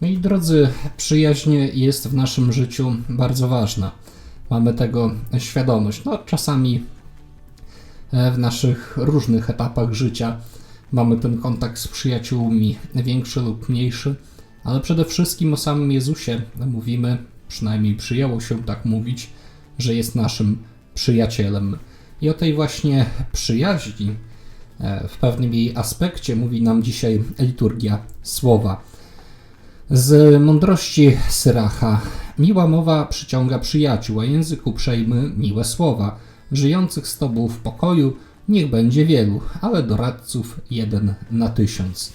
Moi drodzy, przyjaźń jest w naszym życiu bardzo ważna. Mamy tego świadomość. No, czasami e, w naszych różnych etapach życia mamy ten kontakt z przyjaciółmi, większy lub mniejszy, ale przede wszystkim o samym Jezusie mówimy, przynajmniej przyjęło się tak mówić, że jest naszym przyjacielem. I o tej właśnie przyjaźni e, w pewnym jej aspekcie mówi nam dzisiaj liturgia słowa. Z mądrości Syracha. Miła mowa przyciąga przyjaciół, a język uprzejmy miłe słowa. Żyjących z tobą w pokoju niech będzie wielu, ale doradców jeden na tysiąc.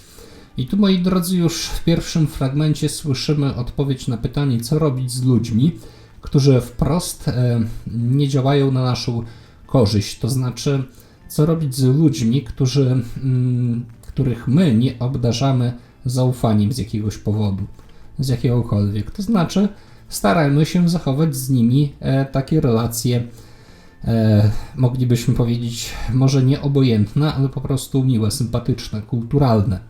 I tu, moi drodzy, już w pierwszym fragmencie słyszymy odpowiedź na pytanie, co robić z ludźmi, którzy wprost e, nie działają na naszą korzyść. To znaczy, co robić z ludźmi, którzy, mm, których my nie obdarzamy zaufaniem z jakiegoś powodu, z jakiegokolwiek. To znaczy, starajmy się zachować z nimi e, takie relacje, e, moglibyśmy powiedzieć, może nie obojętne, ale po prostu miłe, sympatyczne, kulturalne.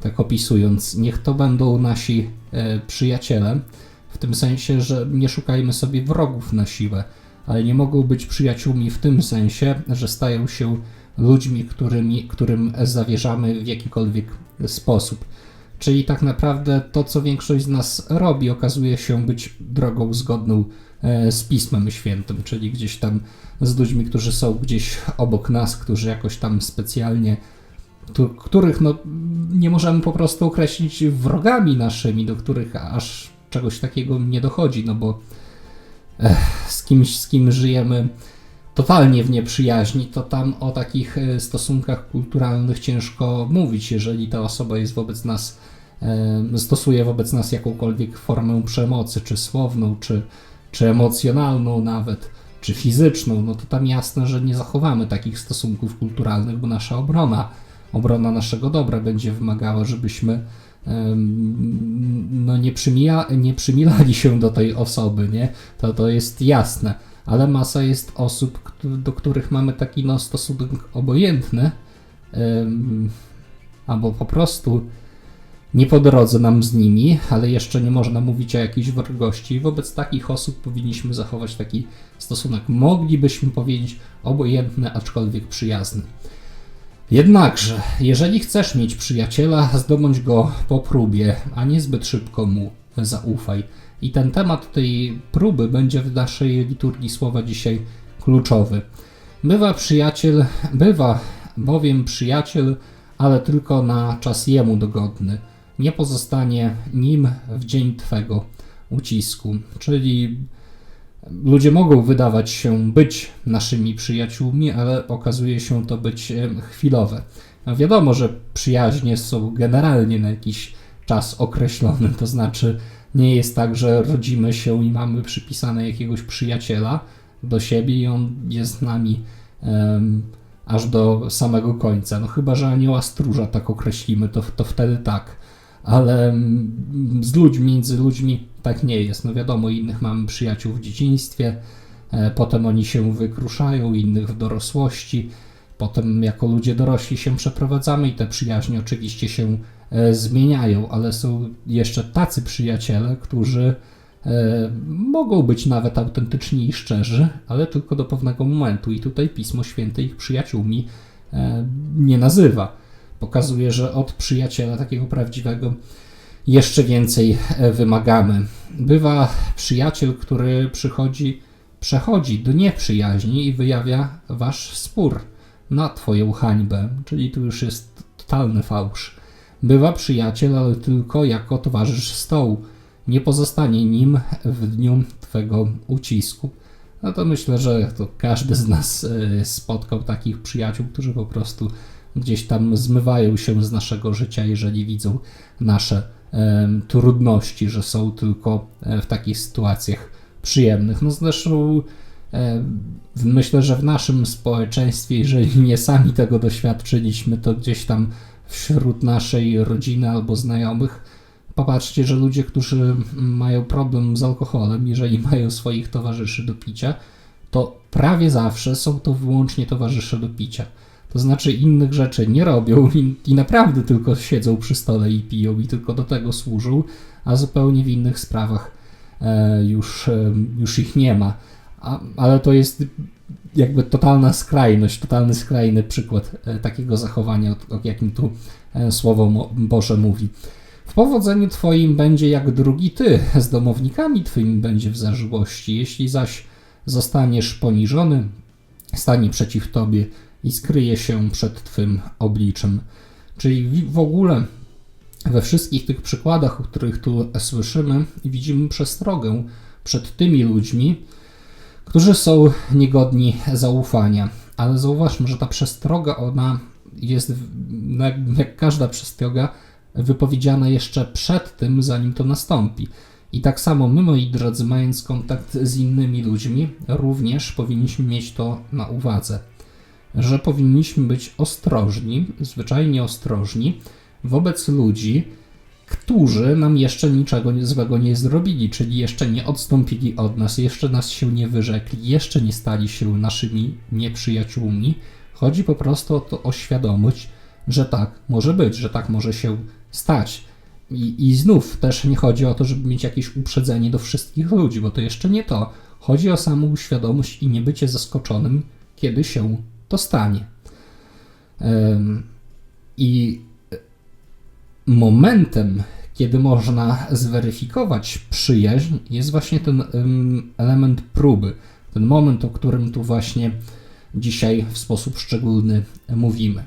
Tak opisując, niech to będą nasi e, przyjaciele, w tym sensie, że nie szukajmy sobie wrogów na siłę, ale nie mogą być przyjaciółmi w tym sensie, że stają się ludźmi, którymi, którym zawierzamy w jakikolwiek sposób. Czyli tak naprawdę to, co większość z nas robi, okazuje się być drogą zgodną e, z Pismem Świętym, czyli gdzieś tam z ludźmi, którzy są gdzieś obok nas, którzy jakoś tam specjalnie, których no, nie możemy po prostu określić wrogami naszymi, do których aż czegoś takiego nie dochodzi, no bo eh, z kimś, z kim żyjemy totalnie w nieprzyjaźni, to tam o takich e, stosunkach kulturalnych ciężko mówić, jeżeli ta osoba jest wobec nas, stosuje wobec nas jakąkolwiek formę przemocy, czy słowną, czy, czy emocjonalną nawet, czy fizyczną, no to tam jasne, że nie zachowamy takich stosunków kulturalnych, bo nasza obrona, obrona naszego dobra będzie wymagała, żebyśmy no nie, przymija, nie przymilali się do tej osoby, nie? To, to jest jasne ale masa jest osób, do których mamy taki no, stosunek obojętny, albo po prostu nie po drodze nam z nimi, ale jeszcze nie można mówić o jakiejś wrogości. Wobec takich osób powinniśmy zachować taki stosunek, moglibyśmy powiedzieć obojętny, aczkolwiek przyjazny. Jednakże, jeżeli chcesz mieć przyjaciela, zdobądź go po próbie, a nie zbyt szybko mu zaufaj. I ten temat tej próby będzie w naszej liturgii słowa dzisiaj kluczowy. Bywa przyjaciel, bywa bowiem przyjaciel, ale tylko na czas jemu dogodny. Nie pozostanie nim w dzień twego ucisku. Czyli ludzie mogą wydawać się być naszymi przyjaciółmi, ale okazuje się to być chwilowe. Wiadomo, że przyjaźnie są generalnie na jakiś czas określony, to znaczy nie jest tak, że rodzimy się i mamy przypisane jakiegoś przyjaciela do siebie i on jest z nami em, aż do samego końca. No chyba, że anioła stróża tak określimy, to, to wtedy tak. Ale mm, z ludźmi, między ludźmi tak nie jest. No wiadomo, innych mamy przyjaciół w dzieciństwie, e, potem oni się wykruszają, innych w dorosłości. Potem jako ludzie dorośli się przeprowadzamy i te przyjaźnie oczywiście się zmieniają, ale są jeszcze tacy przyjaciele, którzy e, mogą być nawet autentyczni i szczerzy, ale tylko do pewnego momentu. I tutaj Pismo Święte ich przyjaciółmi e, nie nazywa. Pokazuje, że od przyjaciela takiego prawdziwego jeszcze więcej e, wymagamy. Bywa przyjaciel, który przychodzi, przechodzi do nieprzyjaźni i wyjawia wasz spór na twoją hańbę, czyli tu już jest totalny fałsz. Bywa przyjaciel, ale tylko jako towarzysz stołu. Nie pozostanie nim w dniu twego ucisku. No to myślę, że to każdy z nas e, spotkał takich przyjaciół, którzy po prostu gdzieś tam zmywają się z naszego życia, jeżeli widzą nasze em, trudności, że są tylko e, w takich sytuacjach przyjemnych. No zresztą e, myślę, że w naszym społeczeństwie, jeżeli nie sami tego doświadczyliśmy, to gdzieś tam wśród naszej rodziny albo znajomych popatrzcie, że ludzie, którzy mają problem z alkoholem, jeżeli mają swoich towarzyszy do picia, to prawie zawsze są to wyłącznie towarzysze do picia. To znaczy innych rzeczy nie robią i, i naprawdę tylko siedzą przy stole i piją i tylko do tego służą, a zupełnie w innych sprawach e, już, e, już ich nie ma. A, ale to jest jakby totalna skrajność, totalny skrajny przykład e, takiego zachowania, o, jakim tu e, Słowo Boże mówi. W powodzeniu Twoim będzie jak drugi Ty, z domownikami Twymi będzie w zażyłości. Jeśli zaś zostaniesz poniżony, stanie przeciw Tobie i skryje się przed Twym obliczem. Czyli w ogóle we wszystkich tych przykładach, o których tu słyszymy, widzimy przestrogę przed tymi ludźmi, którzy są niegodni zaufania. Ale zauważmy, że ta przestroga, ona jest, no jak każda przestroga, wypowiedziana jeszcze przed tym, zanim to nastąpi. I tak samo my, moi drodzy, mając kontakt z innymi ludźmi, również powinniśmy mieć to na uwadze, że powinniśmy być ostrożni, zwyczajnie ostrożni wobec ludzi, którzy nam jeszcze niczego złego nie zrobili, czyli jeszcze nie odstąpili od nas, jeszcze nas się nie wyrzekli, jeszcze nie stali się naszymi nieprzyjaciółmi. Chodzi po prostu o to, o świadomość, że tak może być, że tak może się stać. I, I znów też nie chodzi o to, żeby mieć jakieś uprzedzenie do wszystkich ludzi, bo to jeszcze nie to. Chodzi o samą świadomość i nie bycie zaskoczonym, kiedy się to stanie. Em, I momentem, kiedy można zweryfikować przyjaźń, jest właśnie ten em, element próby. Ten moment, o którym tu właśnie dzisiaj w sposób szczególny mówimy.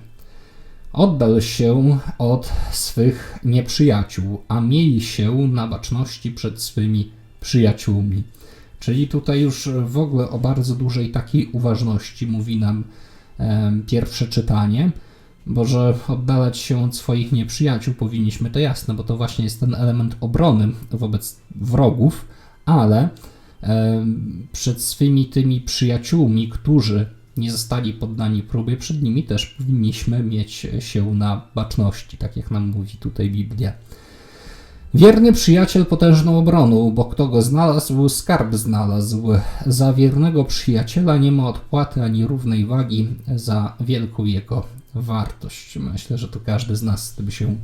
Oddal się od swych nieprzyjaciół, a miej się na baczności przed swymi przyjaciółmi. Czyli tutaj już w ogóle o bardzo dużej takiej uważności mówi nam pierwsze czytanie, bo że oddalać się od swoich nieprzyjaciół powinniśmy, to jasne, bo to właśnie jest ten element obrony wobec wrogów, ale em, przed swymi tymi przyjaciółmi, którzy nie zostali poddani próbie, przed nimi też powinniśmy mieć się na baczności, tak jak nam mówi tutaj Biblia. Wierny przyjaciel potężną obroną, bo kto go znalazł, skarb znalazł. Za wiernego przyjaciela nie ma odpłaty ani równej wagi za wielką jego wartość. Myślę, że to każdy z nas tym się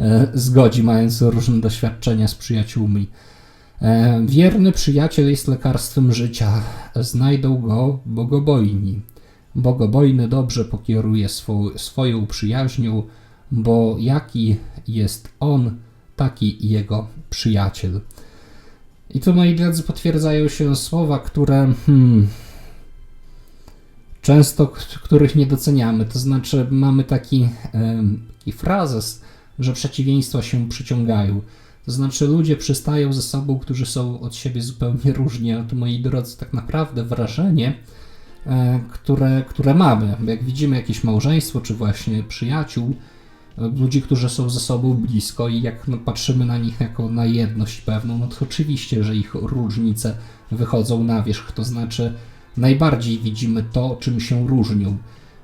e, zgodzi, mając różne doświadczenia z przyjaciółmi. E, wierny przyjaciel jest lekarstwem życia. Znajdą go bogobojni. Bogobojny dobrze pokieruje swą, swoją przyjaźnią, bo jaki jest on, taki jego przyjaciel. I tu, moi drodzy, potwierdzają się słowa, które hmm, często, których nie doceniamy. To znaczy, mamy taki, taki frazes, że przeciwieństwa się przyciągają. To znaczy, ludzie przystają ze sobą, którzy są od siebie zupełnie różni, ale to, moi drodzy, tak naprawdę wrażenie, e, które, które mamy. Jak widzimy jakieś małżeństwo, czy właśnie przyjaciół, e, ludzi, którzy są ze sobą blisko i jak no, patrzymy na nich jako na jedność pewną, no to oczywiście, że ich różnice wychodzą na wierzch, to znaczy najbardziej widzimy to, czym się różnią.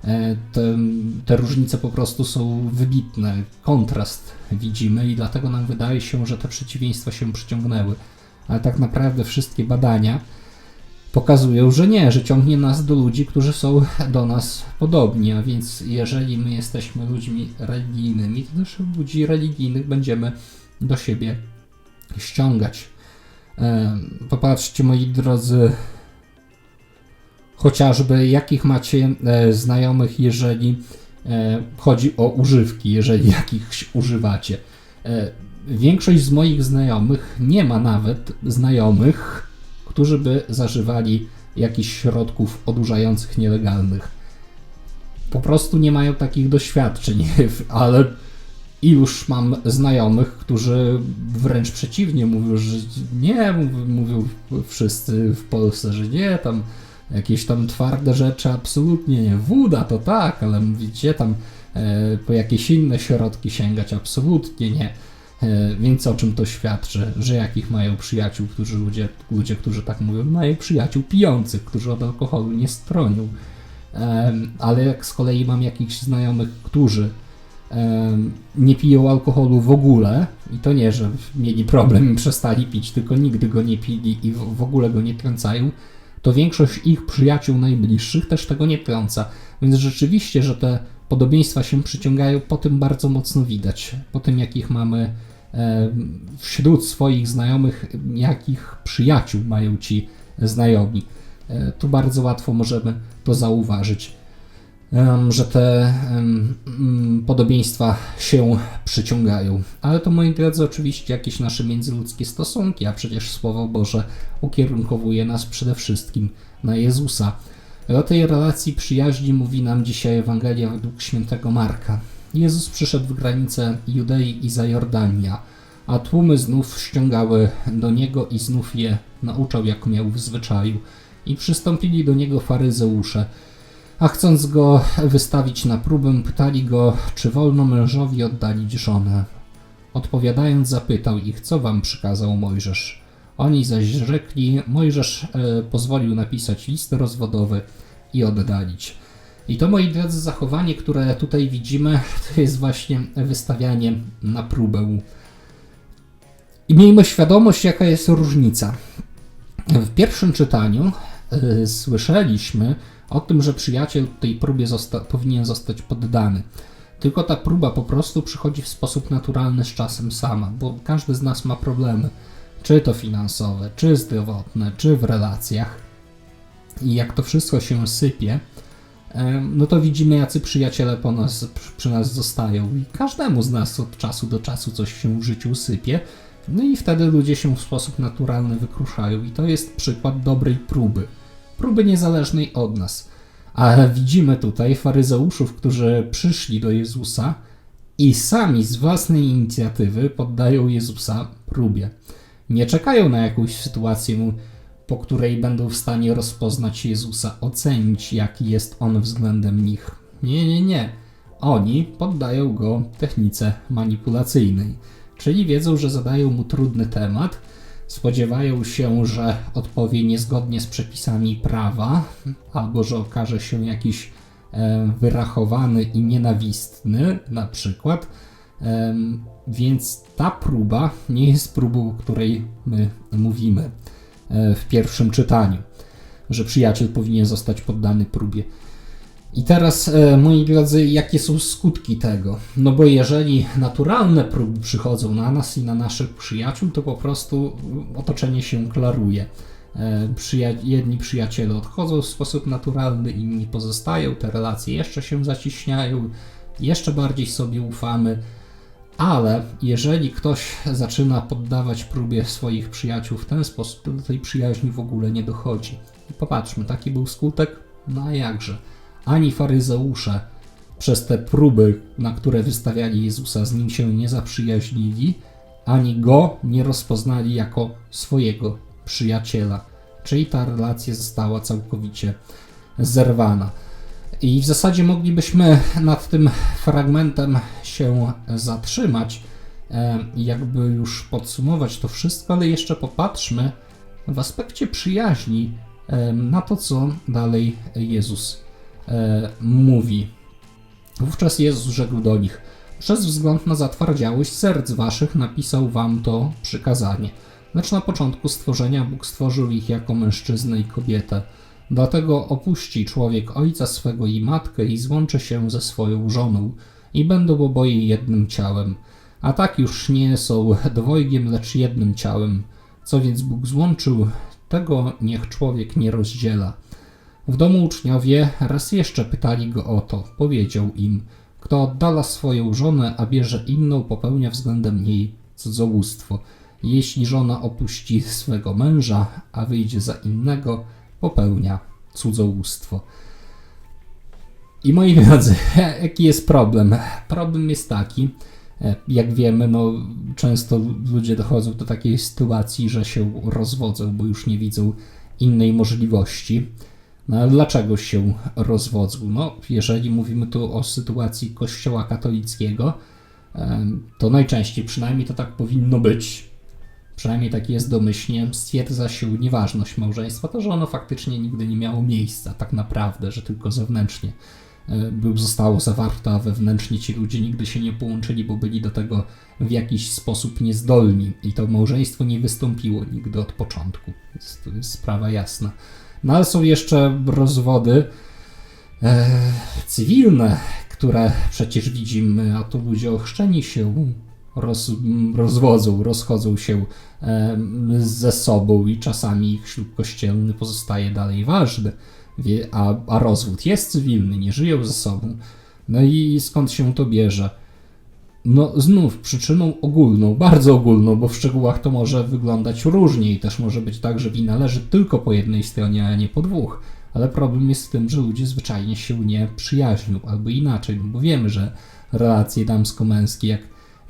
E, Te, te różnice po prostu są wybitne, kontrast widzimy i dlatego nam wydaje się, że te przeciwieństwa się przyciągnęły. Ale tak naprawdę wszystkie badania pokazują, że nie, że ciągnie nas do ludzi, którzy są do nas podobni, a więc jeżeli my jesteśmy ludźmi religijnymi, to też ludzi religijnych będziemy do siebie ściągać. Em, Popatrzcie, moi drodzy, chociażby jakich macie e, znajomych, jeżeli e, chodzi o używki, jeżeli jakichś używacie. E, większość z moich znajomych nie ma nawet znajomych, którzy by zażywali jakichś środków odurzających nielegalnych. Po prostu nie mają takich doświadczeń, ale iluż mam znajomych, którzy wręcz przeciwnie mówią, że nie, mów- mówią wszyscy w Polsce, że nie, tam jakieś tam twarde rzeczy absolutnie nie. Woda to tak, ale mówicie tam e, po jakieś inne środki sięgać absolutnie nie. E, Więc o czym to świadczy? Że jakich mają przyjaciół, którzy ludzie, ludzie, którzy tak mówią, mają przyjaciół pijących, którzy od alkoholu nie stronią. Em, Ale jak z kolei mam jakichś znajomych, którzy em, nie piją alkoholu w ogóle, i to nie, że mieli problem i przestali pić, tylko nigdy go nie pili i w, w ogóle go nie kręcają, to większość ich przyjaciół najbliższych też tego nie trąca. Więc rzeczywiście, że te podobieństwa się przyciągają, po tym bardzo mocno widać. Po tym, jakich mamy e, wśród swoich znajomych, jakich przyjaciół mają ci znajomi. E, tu bardzo łatwo możemy to zauważyć, że te mm, podobieństwa się przyciągają. Ale to, moi drodzy, oczywiście jakieś nasze międzyludzkie stosunki, a przecież Słowo Boże ukierunkowuje nas przede wszystkim na Jezusa. O tej relacji przyjaźni mówi nam dzisiaj Ewangelia według świętego Marka. Jezus przyszedł w granice Judei i Zajordania, a tłumy znów ściągały do niego i znów je nauczał, jak miał w zwyczaju. I przystąpili do niego faryzeusze, a chcąc go wystawić na próbę, pytali go, czy wolno mężowi oddalić żonę. Odpowiadając, zapytał ich, co wam przykazał Mojżesz. Oni zaś rzekli, Mojżesz e, pozwolił napisać list rozwodowy i oddalić. I to, moi drodzy, zachowanie, które tutaj widzimy, to jest właśnie wystawianie na próbę. I miejmy świadomość, jaka jest różnica. W pierwszym czytaniu y, słyszeliśmy o tym, że przyjaciel tej próbie zosta- powinien zostać poddany. Tylko ta próba po prostu przychodzi w sposób naturalny z czasem sama, bo każdy z nas ma problemy, czy to finansowe, czy zdrowotne, czy w relacjach. I jak to wszystko się sypie, no to widzimy, jacy przyjaciele po nas, przy nas zostają. I każdemu z nas od czasu do czasu coś się w życiu sypie. No i wtedy ludzie się w sposób naturalny wykruszają. I to jest przykład dobrej próby. Próby niezależnej od nas. Ale widzimy tutaj faryzeuszów, którzy przyszli do Jezusa i sami z własnej inicjatywy poddają Jezusa próbie. Nie czekają na jakąś sytuację, po której będą w stanie rozpoznać Jezusa, ocenić, jaki jest on względem nich. Nie, nie, nie. Oni poddają go technice manipulacyjnej, czyli wiedzą, że zadają mu trudny temat, spodziewają się, że odpowie niezgodnie z przepisami prawa, albo że okaże się jakiś e, wyrachowany i nienawistny, na przykład. Więc ta próba nie jest próbą, o której my mówimy e, w pierwszym czytaniu, że przyjaciel powinien zostać poddany próbie. I teraz, e, moi drodzy, jakie są skutki tego? No bo jeżeli naturalne próby przychodzą na nas i na naszych przyjaciół, to po prostu otoczenie się klaruje. E, Przyja- jedni przyjaciele odchodzą w sposób naturalny, inni pozostają, te relacje jeszcze się zaciśniają, jeszcze bardziej sobie ufamy. Ale jeżeli ktoś zaczyna poddawać próbie swoich przyjaciół w ten sposób, to do tej przyjaźni w ogóle nie dochodzi. I popatrzmy, taki był skutek? No a jakże? Ani faryzeusze przez te próby, na które wystawiali Jezusa, z nim się nie zaprzyjaźnili, ani go nie rozpoznali jako swojego przyjaciela. Czyli ta relacja została całkowicie zerwana. I w zasadzie moglibyśmy nad tym fragmentem się zatrzymać, e, jakby już podsumować to wszystko, ale jeszcze popatrzmy w aspekcie przyjaźni e, na to, co dalej Jezus mówi. Wówczas Jezus rzekł do nich: Przez wzgląd na zatwardziałość serc waszych napisał wam to przykazanie. Lecz na początku stworzenia Bóg stworzył ich jako mężczyznę i kobietę. Dlatego opuści człowiek ojca swego i matkę i złączy się ze swoją żoną, i będą oboje jednym ciałem. A tak już nie są dwojgiem, lecz jednym ciałem. Co więc Bóg złączył, tego niech człowiek nie rozdziela. W domu uczniowie raz jeszcze pytali go o to. Powiedział im: Kto oddala swoją żonę, a bierze inną, popełnia względem niej cudzołóstwo. Jeśli żona opuści swego męża, a wyjdzie za innego, popełnia cudzołóstwo. I moi drodzy, jaki jest problem? Problem jest taki, e, jak wiemy, no, często ludzie dochodzą do takiej sytuacji, że się rozwodzą, bo już nie widzą innej możliwości. No dlaczego się rozwodzą? No, jeżeli mówimy tu o sytuacji Kościoła katolickiego, to najczęściej przynajmniej to tak powinno być. Przynajmniej tak jest domyślnie, stwierdza się nieważność małżeństwa, to że ono faktycznie nigdy nie miało miejsca, tak naprawdę, że tylko zewnętrznie e, zostało zawarte, a wewnętrznie ci ludzie nigdy się nie połączyli, bo byli do tego w jakiś sposób niezdolni i to małżeństwo nie wystąpiło nigdy od początku. Jest, to jest sprawa jasna. No ale są jeszcze rozwody e, cywilne, które przecież widzimy, a to ludzie ochrzczeni się roz, rozwodzą, rozchodzą się e, ze sobą i czasami ich ślub kościelny pozostaje dalej ważny, a, a rozwód jest cywilny, nie żyją ze sobą. No i skąd się to bierze? No, znów przyczyną ogólną, bardzo ogólną, bo w szczegółach to może wyglądać różnie i też może być tak, że wina leży tylko po jednej stronie, a nie po dwóch. Ale problem jest w tym, że ludzie zwyczajnie się nie przyjaźnią, albo inaczej, no bo wiemy, że relacje damsko-męskie, jak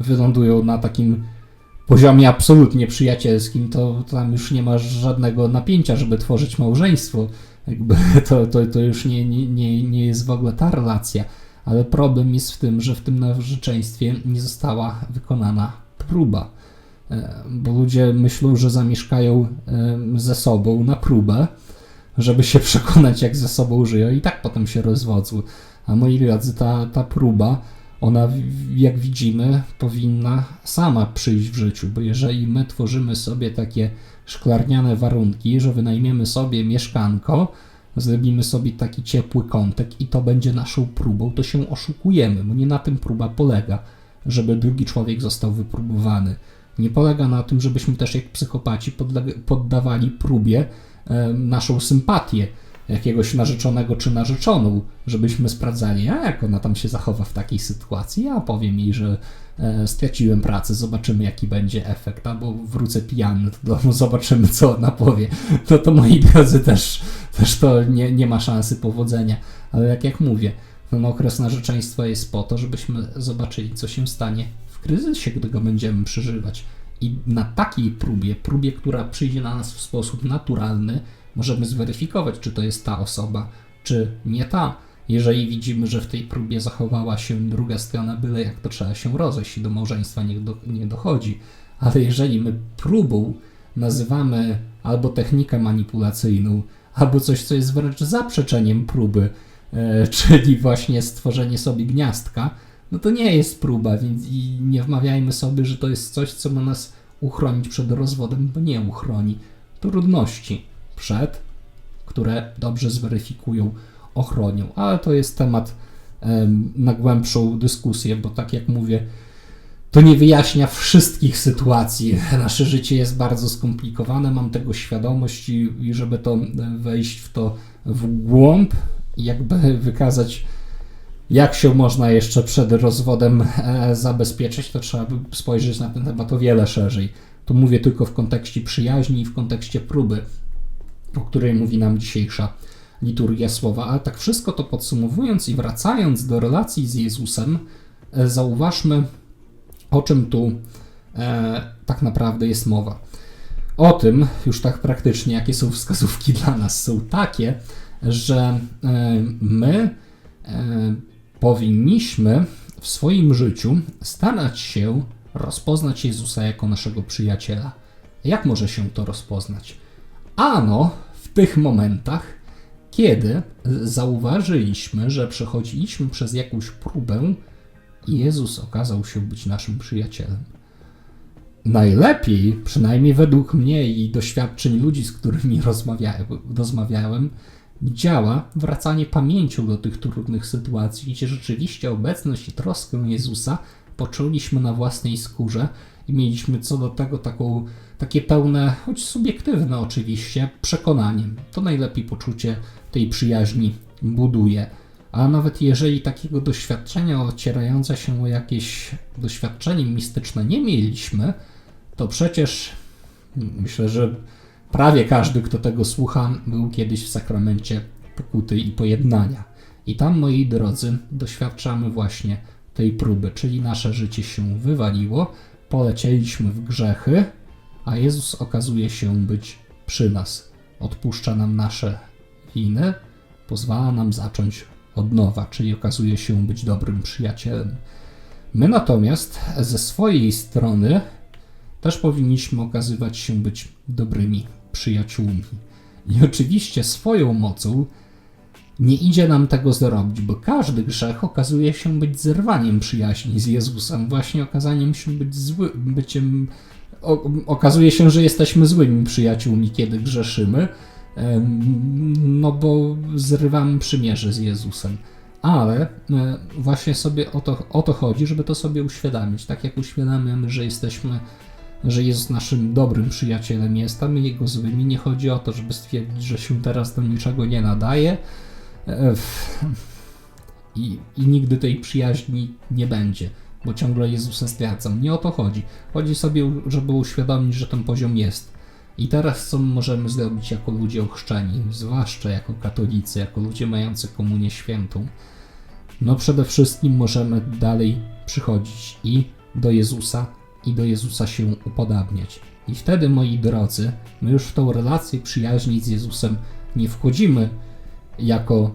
wylądują na takim poziomie absolutnie przyjacielskim, to tam już nie ma żadnego napięcia, żeby tworzyć małżeństwo. Jakby to, to, to już nie, nie, nie, nie jest w ogóle ta relacja. Ale problem jest w tym, że w tym narzeczeństwie nie została wykonana próba. E, bo ludzie myślą, że zamieszkają ze sobą na próbę, żeby się przekonać, jak ze sobą żyją, i tak potem się rozwodzą. A moi drodzy, ta, ta próba, ona, jak widzimy, powinna sama przyjść w życiu, bo jeżeli my tworzymy sobie takie szklarniane warunki, że wynajmiemy sobie mieszkanko, zrobimy sobie taki ciepły kątek i to będzie naszą próbą, to się oszukujemy, bo nie na tym próba polega, żeby drugi człowiek został wypróbowany. Nie polega na tym, żebyśmy też jak psychopaci poddawali próbie naszą sympatię jakiegoś narzeczonego czy narzeczoną, żebyśmy sprawdzali, a jak ona tam się zachowa w takiej sytuacji. Ja powiem jej, że e, straciłem pracę, zobaczymy jaki będzie efekt, albo wrócę pijany do domu, zobaczymy co ona powie. No to moi drodzy też, też to nie, nie ma szansy powodzenia, ale jak jak mówię, ten okres narzeczeństwa jest po to, żebyśmy zobaczyli co się stanie w kryzysie, gdy go będziemy przeżywać. I na takiej próbie, próbie, która przyjdzie na nas w sposób naturalny, możemy zweryfikować, czy to jest ta osoba, czy nie ta. Jeżeli widzimy, że w tej próbie zachowała się druga strona, byle jak to trzeba się rozejść do małżeństwa nie, do, nie dochodzi. Ale jeżeli my próbą nazywamy albo technikę manipulacyjną, albo coś, co jest wręcz zaprzeczeniem próby, e, czyli właśnie stworzenie sobie gniazdka, no to nie jest próba, więc i nie wmawiajmy sobie, że to jest coś, co ma nas uchronić przed rozwodem, bo nie uchroni. Trudności przed, które dobrze zweryfikują, ochronią. Ale to jest temat na głębszą dyskusję, bo tak jak mówię, to nie wyjaśnia wszystkich sytuacji. Nasze życie jest bardzo skomplikowane, mam tego świadomość i, i żeby to wejść w to w głąb, jakby wykazać, jak się można jeszcze przed rozwodem e, zabezpieczyć, to trzeba by spojrzeć na ten temat o wiele szerzej. Tu mówię tylko w kontekście przyjaźni i w kontekście próby o której mówi nam dzisiejsza liturgia słowa. Ale tak wszystko to podsumowując i wracając do relacji z Jezusem, e, zauważmy, o czym tu e, tak naprawdę jest mowa. O tym, już tak praktycznie, jakie są wskazówki dla nas, są takie, że e, my e, powinniśmy w swoim życiu starać się rozpoznać Jezusa jako naszego przyjaciela. Jak może się to rozpoznać? Ano w tych momentach, kiedy zauważyliśmy, że przechodziliśmy przez jakąś próbę Jezus okazał się być naszym przyjacielem. Najlepiej, przynajmniej według mnie i doświadczeń ludzi, z którymi rozmawiałem, działa wracanie pamięcią do tych trudnych sytuacji, gdzie rzeczywiście obecność i troskę Jezusa poczuliśmy na własnej skórze i mieliśmy co do tego taką, takie pełne, choć subiektywne oczywiście, przekonanie. To najlepiej poczucie tej przyjaźni buduje. A nawet jeżeli takiego doświadczenia ocierające się o jakieś doświadczenie mistyczne nie mieliśmy, to przecież myślę, że prawie każdy, kto tego słucha, był kiedyś w sakramencie pokuty i pojednania. I tam, moi drodzy, doświadczamy właśnie tej próby, czyli nasze życie się wywaliło, polecieliśmy w grzechy, a Jezus okazuje się być przy nas. Odpuszcza nam nasze winy, pozwala nam zacząć od nowa, czyli okazuje się być dobrym przyjacielem. My natomiast ze swojej strony też powinniśmy okazywać się być dobrymi przyjaciółmi. I oczywiście swoją mocą nie idzie nam tego zrobić, bo każdy grzech okazuje się być zerwaniem przyjaźni z Jezusem, właśnie okazaniem się być zły, byciem. O, okazuje się, że jesteśmy złymi przyjaciółmi, kiedy grzeszymy, No bo zrywamy przymierze z Jezusem. Ale e, właśnie sobie o to, o to chodzi, żeby to sobie uświadomić. Tak jak uświadamiamy, że jesteśmy, że Jezus naszym dobrym przyjacielem jest, a my Jego złymi. Nie chodzi o to, żeby stwierdzić, że się teraz do niczego nie nadaje e, i, i nigdy tej przyjaźni nie będzie, bo ciągle Jezusa zdradzam. Nie o to chodzi. Chodzi sobie, żeby uświadomić, że ten poziom jest. I teraz co możemy zrobić jako ludzie ochrzczeni, zwłaszcza jako katolicy, jako ludzie mający komunię świętą? No przede wszystkim możemy dalej przychodzić i do Jezusa, i do Jezusa się upodabniać. I wtedy, moi drodzy, my już w tą relację przyjaźni z Jezusem nie wchodzimy jako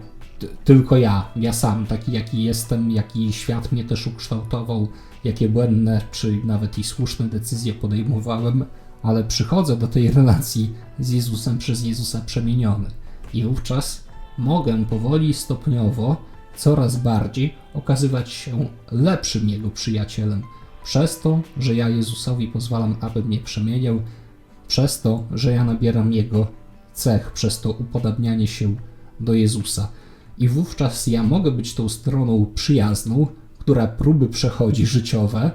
tylko ja, ja sam, taki jaki jestem, jaki świat mnie też ukształtował, jakie błędne czy nawet i słuszne decyzje podejmowałem, ale przychodzę do tej relacji z Jezusem przez Jezusa przemieniony. I wówczas mogę powoli, stopniowo, coraz bardziej okazywać się lepszym Jego przyjacielem. Przez to, że ja Jezusowi pozwalam, aby mnie przemieniał, przez to, że ja nabieram Jego cech, przez to upodabnianie się do Jezusa. I wówczas ja mogę być tą stroną przyjazną, która próby przechodzi życiowe,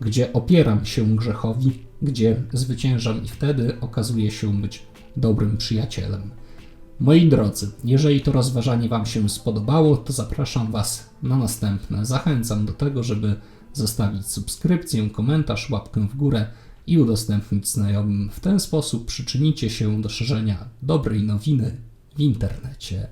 gdzie opieram się grzechowi, gdzie zwyciężam i wtedy okazuję się być dobrym przyjacielem. Moi drodzy, jeżeli to rozważanie Wam się spodobało, to zapraszam Was na następne. Zachęcam do tego, żeby zostawić subskrypcję, komentarz, łapkę w górę i udostępnić znajomym. W ten sposób przyczynicie się do szerzenia dobrej nowiny w internecie.